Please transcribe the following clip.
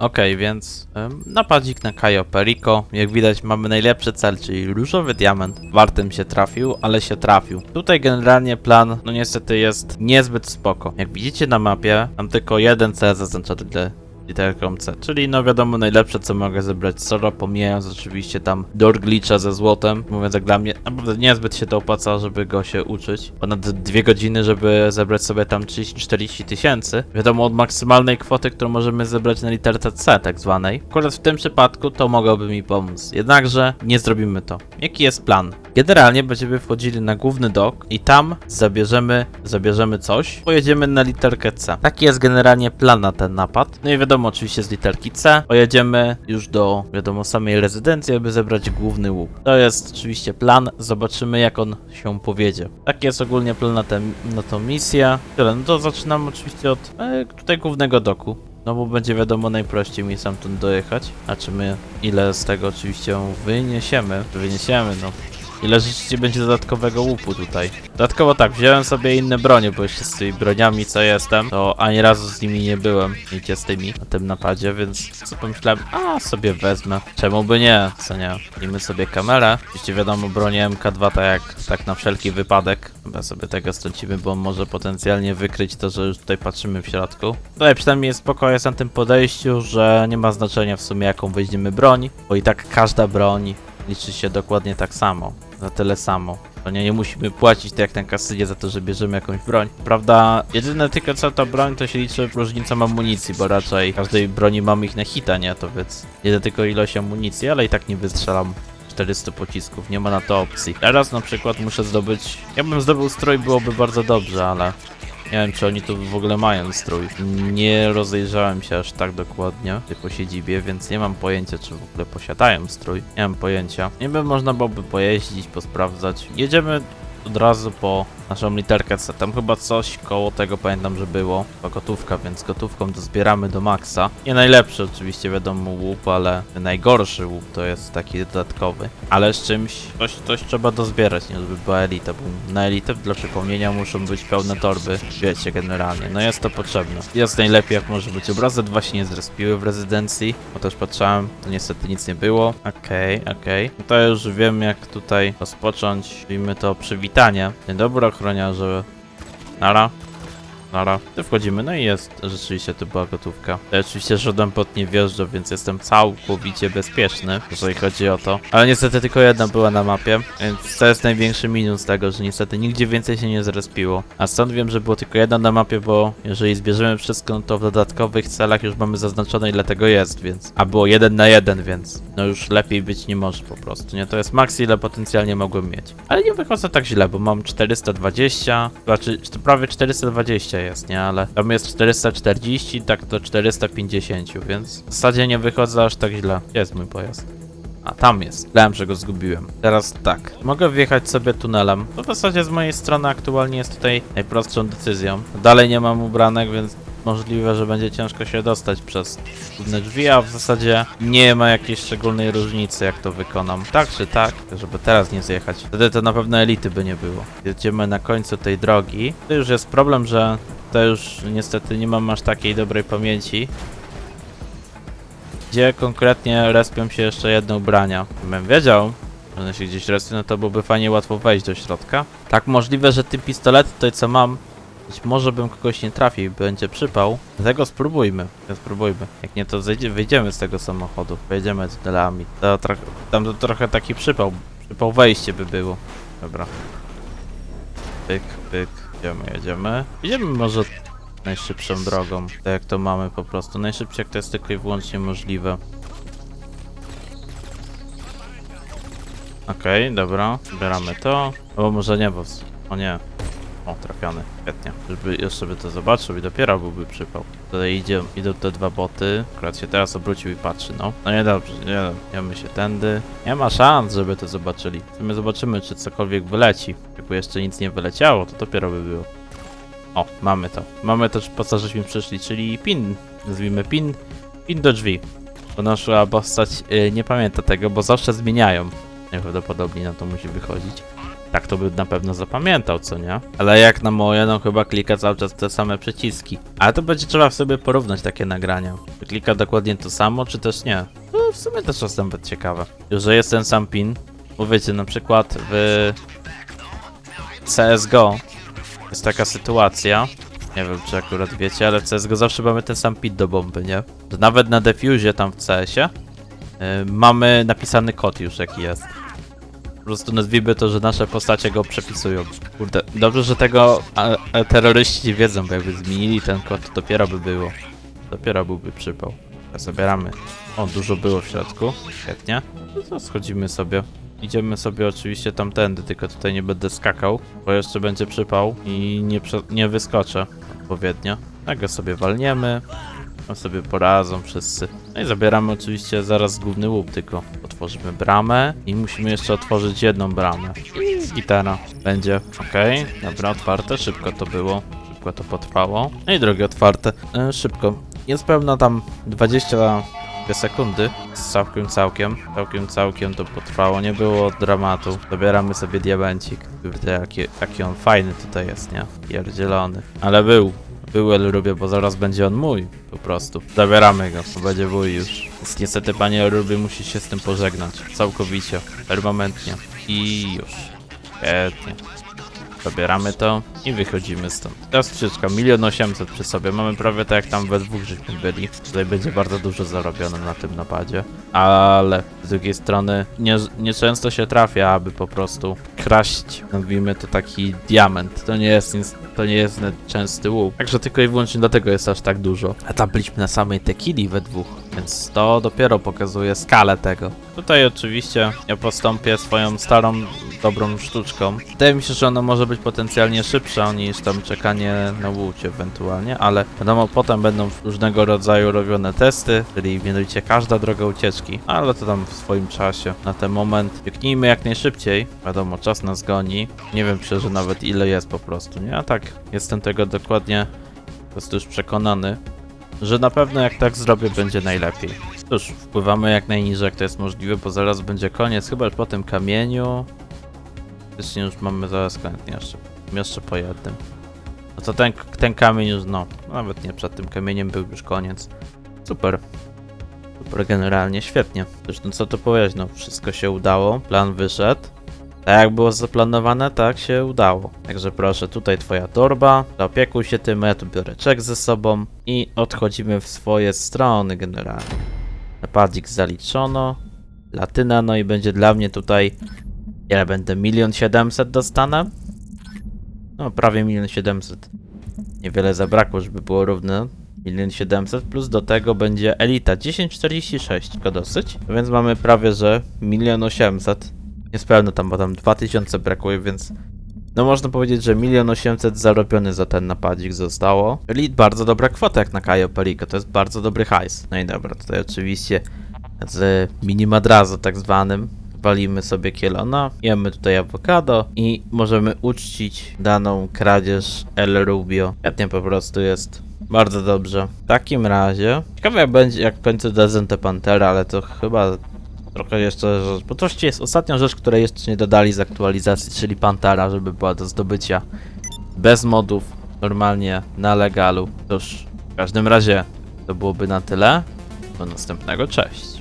Okej, więc em, napadzik na Kajo Perico. Jak widać mamy najlepszy cel, czyli różowy diament. Wartym się trafił, ale się trafił. Tutaj generalnie plan, no niestety jest niezbyt spoko. Jak widzicie na mapie, mam tylko jeden cel zaznaczony literką C, czyli no wiadomo najlepsze co mogę zebrać solo, pomijając oczywiście tam door glitcha ze złotem, mówiąc jak dla mnie naprawdę niezbyt się to opłaca, żeby go się uczyć. Ponad dwie godziny, żeby zebrać sobie tam 30-40 tysięcy. Wiadomo od maksymalnej kwoty, którą możemy zebrać na literce C tak zwanej. Akurat w tym przypadku to mogłoby mi pomóc. Jednakże nie zrobimy to. Jaki jest plan? Generalnie będziemy wchodzili na główny dok i tam zabierzemy, zabierzemy coś, pojedziemy na literkę C. Taki jest generalnie plan na ten napad. No i wiadomo, oczywiście z literki C pojedziemy już do, wiadomo, samej rezydencji, aby zebrać główny łuk. To jest oczywiście plan, zobaczymy jak on się powiedzie. Taki jest ogólnie plan na, tę na tą misję. Tyle, no to zaczynamy oczywiście od e, tutaj głównego doku. No bo będzie wiadomo najprościej mi stamtąd dojechać. A czy my ile z tego oczywiście wyniesiemy? Wyniesiemy, no. Ile rzeczywiście będzie dodatkowego łupu tutaj? Dodatkowo tak, wziąłem sobie inne bronie, bo jeszcze z tymi broniami co jestem, to ani razu z nimi nie byłem, nigdzie z tymi na tym napadzie, więc co pomyślałem, a sobie wezmę. Czemu by nie, co nie? Weźmy sobie kamerę. Oczywiście wiadomo, bronię MK2 tak jak tak na wszelki wypadek. Chyba sobie tego stracimy, bo może potencjalnie wykryć to, że już tutaj patrzymy w środku. Tutaj przynajmniej spokojnie jest na tym podejściu, że nie ma znaczenia w sumie jaką weźmiemy broń, bo i tak każda broń liczy się dokładnie tak samo, za tyle samo. To nie, nie musimy płacić tak jak na kasynie za to, że bierzemy jakąś broń. Prawda, jedyne tylko co to broń, to się liczy różnicą amunicji, bo raczej każdej broni mamy ich na hita, nie? To więc jedyne tylko ilość amunicji, ale i tak nie wystrzelam 400 pocisków, nie ma na to opcji. Teraz na przykład muszę zdobyć... Ja bym zdobył strój, byłoby bardzo dobrze, ale... Nie wiem, czy oni tu w ogóle mają strój. Nie rozejrzałem się aż tak dokładnie po siedzibie, więc nie mam pojęcia, czy w ogóle posiadają strój. Nie mam pojęcia. Wiem, można byłoby pojeździć, posprawdzać. Jedziemy od razu po naszą literkę C. Tam chyba coś koło tego pamiętam, że było. To gotówka, więc gotówką to zbieramy do maksa. Nie najlepszy oczywiście, wiadomo, łup, ale najgorszy łup to jest taki dodatkowy. Ale z czymś, coś, coś trzeba dozbierać, nie żeby była elita, bo na elitę dla przypomnienia muszą być pełne torby, wiecie, generalnie. No jest to potrzebne. Jest najlepiej jak może być. Obrazy dwa się nie zrespiły w rezydencji, bo też patrzałem, to niestety nic nie było. Okej, okej. No to już wiem jak tutaj rozpocząć, Mówimy to przywitanie. Dzień dobry ochroniarze. Nara. Nara. Tu wchodzimy, no i jest, rzeczywiście tu była gotówka. Ja oczywiście żaden pot nie wjeżdża, więc jestem całkowicie bezpieczny, jeżeli chodzi o to. Ale niestety tylko jedna była na mapie, więc to jest największy minus tego, że niestety nigdzie więcej się nie zrespiło. A stąd wiem, że było tylko jedna na mapie, bo jeżeli zbierzemy wszystko, no to w dodatkowych celach już mamy zaznaczone ile tego jest, więc... A było jeden na jeden, więc no już lepiej być nie może po prostu, nie? To jest maks ile potencjalnie mogłem mieć. Ale nie wychodzę tak źle, bo mam 420, znaczy to prawie 420 jest, nie? Ale tam jest 440, tak to 450, więc w zasadzie nie wychodzę aż tak źle. Gdzie jest mój pojazd? A, tam jest. Myślałem, że go zgubiłem. Teraz tak. Mogę wjechać sobie tunelem. To w zasadzie z mojej strony aktualnie jest tutaj najprostszą decyzją. Dalej nie mam ubranek, więc możliwe, że będzie ciężko się dostać przez główne drzwi, a w zasadzie nie ma jakiejś szczególnej różnicy, jak to wykonam. Tak czy tak, żeby teraz nie zjechać. Wtedy to na pewno elity by nie było. Jedziemy na końcu tej drogi. To już jest problem, że to już niestety nie mam aż takiej dobrej pamięci. Gdzie konkretnie respią się jeszcze jedne ubrania. Gdybym wiedział, że one się gdzieś respią, no to byłoby fajnie łatwo wejść do środka. Tak możliwe, że tym pistolet tutaj co mam być może bym kogoś nie trafił będzie przypał. Dlatego spróbujmy. Spróbujmy. Jak nie, to zejdzie, wyjdziemy z tego samochodu. Pojedziemy tunelami. To trochę, tam to trochę taki przypał. Przypał wejście by było. Dobra. Pyk, pyk. Jedziemy, jedziemy. Jedziemy może najszybszą drogą. Tak jak to mamy po prostu. Najszybciej jak to jest tylko i wyłącznie możliwe. Okej, dobra. Zbieramy to. O, może nie, bo... O nie. O, trafiony. Świetnie. Żeby jeszcze by to zobaczył i dopiero byłby przypał. Tutaj idzie, idą te dwa boty. Akurat się teraz obrócił i patrzy, no. No niedobrze, nie Jemy się tędy. Nie ma szans, żeby to zobaczyli. My zobaczymy, czy cokolwiek wyleci. Jakby jeszcze nic nie wyleciało, to dopiero by było. O, mamy to. Mamy to, po co żeśmy przyszli, czyli pin. Nazwijmy pin. Pin do drzwi. Bo nasza postać y, nie pamięta tego, bo zawsze zmieniają. Najprawdopodobniej na to musi wychodzić. Tak to by na pewno zapamiętał, co nie? Ale jak na moje, no chyba klika cały czas te same przyciski. Ale to będzie trzeba sobie porównać takie nagrania. Klika dokładnie to samo, czy też nie? No w sumie też jest nawet ciekawe. Już, że jest ten sam pin. Bo wiecie, na przykład w CSGO jest taka sytuacja. Nie wiem, czy akurat wiecie, ale w CSGO zawsze mamy ten sam pin do bomby, nie? Nawet na defuzie tam w CS-ie yy, mamy napisany kod już jaki jest. Prostu nazwijmy to, że nasze postacie go przepisują. Kurde, dobrze, że tego a, a terroryści wiedzą, bo jakby zmienili ten kod, to dopiero by było. Dopiero byłby przypał. Zabieramy. O, dużo było w środku. Świetnie. No to schodzimy sobie. Idziemy sobie oczywiście tamtędy, tylko tutaj nie będę skakał, bo jeszcze będzie przypał i nie, nie wyskoczę odpowiednio. Tak go sobie walniemy. No sobie poradzą wszyscy. No i zabieramy oczywiście zaraz główny łup, tylko otworzymy bramę i musimy jeszcze otworzyć jedną bramę. I będzie. Okej, dobra, otwarte, szybko to było. Szybko to potrwało. No i drogie otwarte, e, szybko. Jest pełno tam 22 sekundy. Całkiem, całkiem, całkiem, całkiem to potrwało. Nie było dramatu. Zabieramy sobie diamencik. Kurde, jaki, jaki on fajny tutaj jest, nie? Pierdzielony. Ale był. Był Elrubie, bo zaraz będzie on mój. Po prostu. Zabieramy go, bo będzie mój już. Niestety panie Elrubie musi się z tym pożegnać. Całkowicie. Permanentnie. I już. Świetnie. Zabieramy to i wychodzimy stąd. Teraz skrzyczka, milion osiemset przy sobie. Mamy prawie tak jak tam we dwóch żeśmy byli. Tutaj będzie bardzo dużo zarobione na tym napadzie. Ale z drugiej strony nie, nieczęsto się trafia, aby po prostu kraść, nazwijmy to taki diament. To nie jest nic, to nie jest częsty łuk. Także tylko i wyłącznie dlatego jest aż tak dużo. A tam byliśmy na samej tekili we dwóch, więc to dopiero pokazuje skalę tego. Tutaj oczywiście ja postąpię swoją starą, dobrą sztuczką. Wydaje mi się, że ona może być potencjalnie szybsza niż tam czekanie na łucie ewentualnie, ale wiadomo, potem będą różnego rodzaju robione testy, czyli mianowicie każda droga ucieczki, ale to tam w swoim czasie. Na ten moment biegnijmy jak najszybciej. Wiadomo, czas nas goni. Nie wiem szczerze nawet ile jest po prostu, nie? A tak, jestem tego dokładnie po prostu już przekonany, że na pewno jak tak zrobię, będzie najlepiej. Cóż, wpływamy jak najniżej, jak to jest możliwe, bo zaraz będzie koniec, chyba po tym kamieniu. Faktycznie już mamy zaraz koniec, nie, jeszcze, jeszcze po jednym. No to ten, ten kamień już, no, nawet nie przed tym kamieniem był już koniec. Super. Super, generalnie świetnie. Zresztą co to powiedzieć, no wszystko się udało, plan wyszedł. Tak jak było zaplanowane, tak się udało. Także proszę, tutaj twoja torba, opiekuj się tym, ja tu biorę czek ze sobą i odchodzimy w swoje strony generalnie. Napadzik zaliczono, latyna, no i będzie dla mnie tutaj, ile będę, milion siedemset dostanę? No, prawie milion siedemset. Niewiele zabrakło, żeby było równe. Milion siedemset plus do tego będzie elita 1046, tylko dosyć. Więc mamy prawie, że milion osiemset. Niespełna tam, bo tam 2000 brakuje, więc no można powiedzieć, że milion osiemset zarobiony za ten napadzik zostało. Czyli bardzo dobra kwota jak na Kajo Perico, to jest bardzo dobry hajs. No i dobra, tutaj oczywiście z minimadrazu tak zwanym walimy sobie kielona, jemy tutaj awokado i możemy uczcić daną kradzież El Rubio. Świetnie po prostu jest. Bardzo dobrze. W takim razie, ciekawe jak będzie, jak będzie Dezente Pantera, ale to chyba trochę jeszcze, bo to jest ostatnia rzecz, której jeszcze nie dodali z aktualizacji, czyli Pantera, żeby była do zdobycia bez modów, normalnie na legalu. Cóż, w każdym razie to byłoby na tyle. Do następnego, cześć.